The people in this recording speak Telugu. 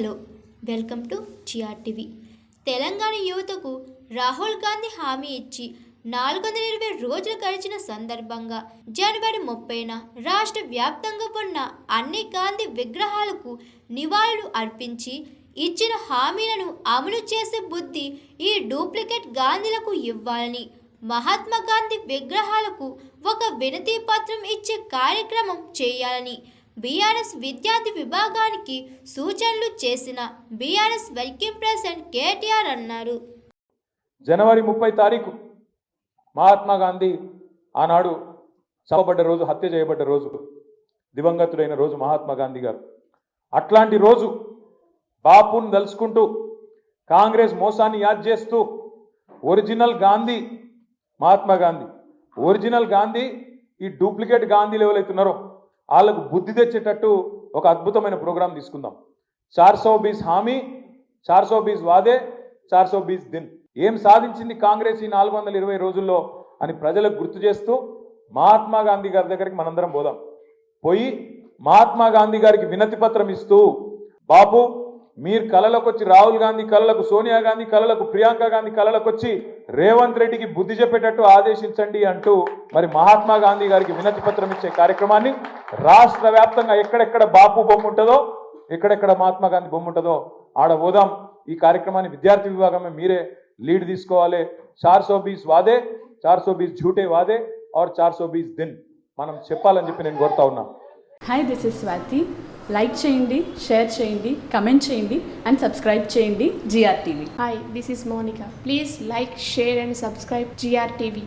Hello welcome to TV. Telangana యువతకు రాహుల్ గాంధీ హామీ ఇచ్చి నాలుగు వందల ఇరవై రోజులు గడిచిన సందర్భంగా జనవరి ముప్పైన రాష్ట్ర వ్యాప్తంగా ఉన్న అన్ని గాంధీ విగ్రహాలకు నివాళులు అర్పించి ఇచ్చిన హామీలను అమలు చేసే బుద్ధి ఈ డూప్లికేట్ గాంధీలకు ఇవ్వాలని మహాత్మా గాంధీ విగ్రహాలకు ఒక వినతి పత్రం ఇచ్చే కార్యక్రమం చేయాలని బీఆర్ఎస్ విద్యార్థి విభాగానికి సూచనలు చేసిన బీఆర్ఎస్ వర్కింగ్ ప్రెసిడెంట్ కేటీఆర్ అన్నారు. జనవరి ముప్పై తారీఖు మహాత్మా గాంధీ ఆనాడు చంపబడ్డ రోజు హత్య చేయబడ్డ రోజు దివంగతుడైన రోజు మహాత్మా గాంధీ గారు. అట్లాంటి రోజు బాపును దలుచుకుంటూ కాంగ్రెస్ మోసాన్ని యాద్ చేస్తూ ఒరిజినల్ గాంధీ మహాత్మా గాంధీ ఒరిజినల్ గాంధీ ఈ డూప్లికేట్ గాంధీలు ఎవరైతున్నారో వాళ్ళకు బుద్ధి తెచ్చేటట్టు ఒక అద్భుతమైన ప్రోగ్రాం తీసుకుందాం. చార్ సో బీస్ హామీ చార్ సో బీస్ వాదే చార్ సో బీస్ దిన్. ఏం సాధించింది కాంగ్రెస్ ఈ నాలుగు వందల ఇరవై రోజుల్లో అని ప్రజలకు గుర్తు చేస్తూ మహాత్మా గాంధీ గారి దగ్గరికి మనందరం పోదాం. పోయి మహాత్మా గాంధీ గారికి వినతి పత్రం ఇస్తూ బాపు మీరు కళలకు వచ్చి రాహుల్ గాంధీ కళలకు సోనియా గాంధీ కళలకు ప్రియాంక గాంధీ కళలకు వచ్చి రేవంత్ రెడ్డికి బుద్ధి చెప్పేటట్టు ఆదేశించండి అంటూ మరి మహాత్మా గాంధీ గారికి వినతి పత్రం ఇచ్చే కార్యక్రమాన్ని రాష్ట్ర వ్యాప్తంగా ఎక్కడెక్కడ బాపు బొమ్మ ఉంటుందో ఎక్కడెక్కడ మహాత్మా గాంధీ బొమ్మ ఉంటుందో ఆడ పోదాం. ఈ కార్యక్రమాన్ని విద్యార్థి విభాగమే మీరే లీడ్ తీసుకోవాలి. చార్ సో బీస్ వాదే చార్ సో బీస్ ఝూటే వాదే ఆర్ చార్ సో బీస్ దిన్. మనం చెప్పాలని చెప్పి నేను కోరుతా ఉన్నా. Hi this is Swathi like చేయండి షేర్ చేయండి కమెంట్ చేయండి అండ్ సబ్స్క్రైబ్ చేయండి TV hi this is Monica please like share and subscribe TV